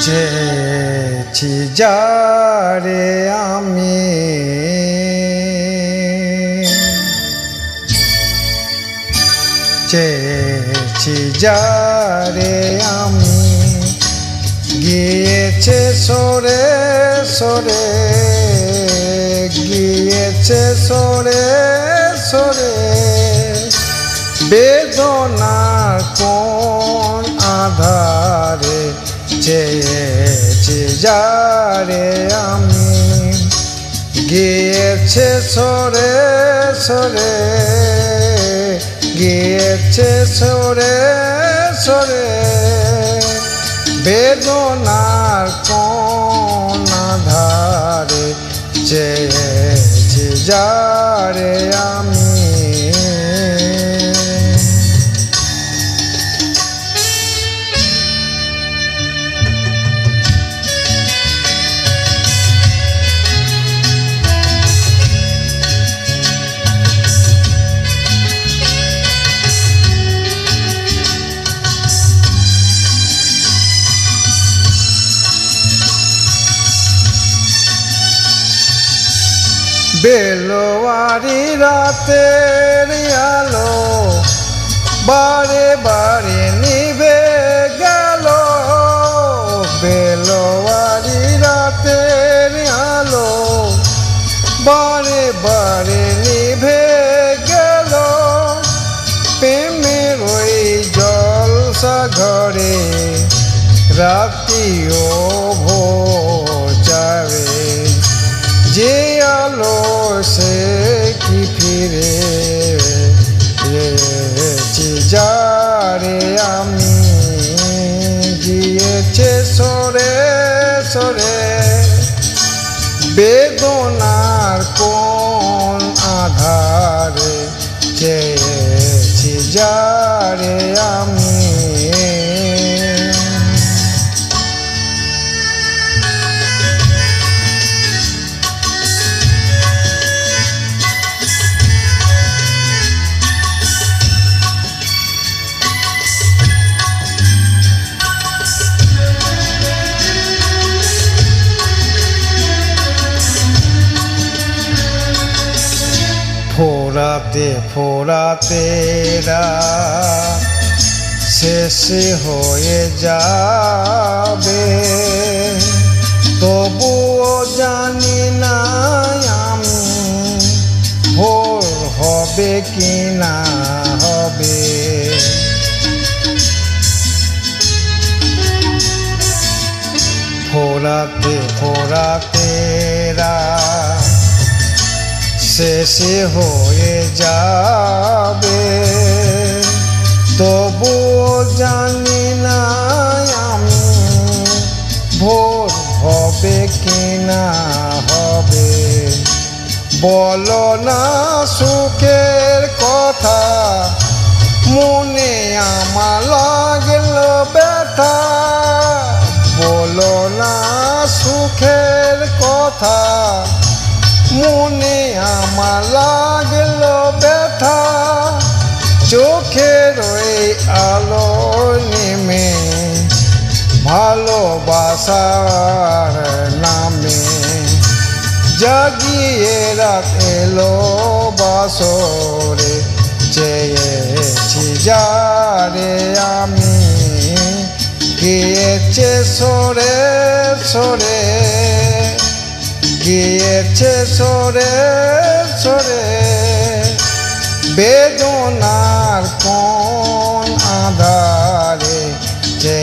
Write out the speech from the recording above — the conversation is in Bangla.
চেয়েছি যারে আমি। চেয়েছি যারে আমি। গিয়েছে সরে সরে, গিয়েছে সরে সরে। বেদনার কোন আধারে চেয়েছি, যারে আমি গিয়েছে সরে সরে, গিয়েছে সরে সরে। বেদনার কোন ধারে চেয়েছি, যারে আমি বেলোয়ারি রাতের আলো বারে বারে নিভে গেল। বেলোয়ারি রাতের আলো বারে বারে নিভে গেল। প্রেমের ওই জলসা ঘরে রাতিও ভোর। যে আলো সে কি ফিরে যারে আমি গিয়েছে সরে সরে। বেদনার কোন আধারে চেয়েছি? যারে আমি ফোরাতে ফোরাতে রাত শেষে হয়ে যাবে। তবুও জানি না আমি ভোর হবে কি না হবে। ফোরাতে ফোরাতে রাত শেষে হয়ে যাবে। তবুও জানি না আমি ভোর হবে কি না হবে। বলো না সুখের কথা, মনে আমার লাগল ব্যথা। বলো না সুখের কথা মনে আমার লাগল ব্যথা। চোখের আলো নেমে। ভালোবাসার নামে। জাগিয়ে রাত এলো বাসরে। চেয়েছি যারে আমি। গিয়েছে সরে সরে। গিয়েছে সরে সরে বেদনার কোন আধারে যে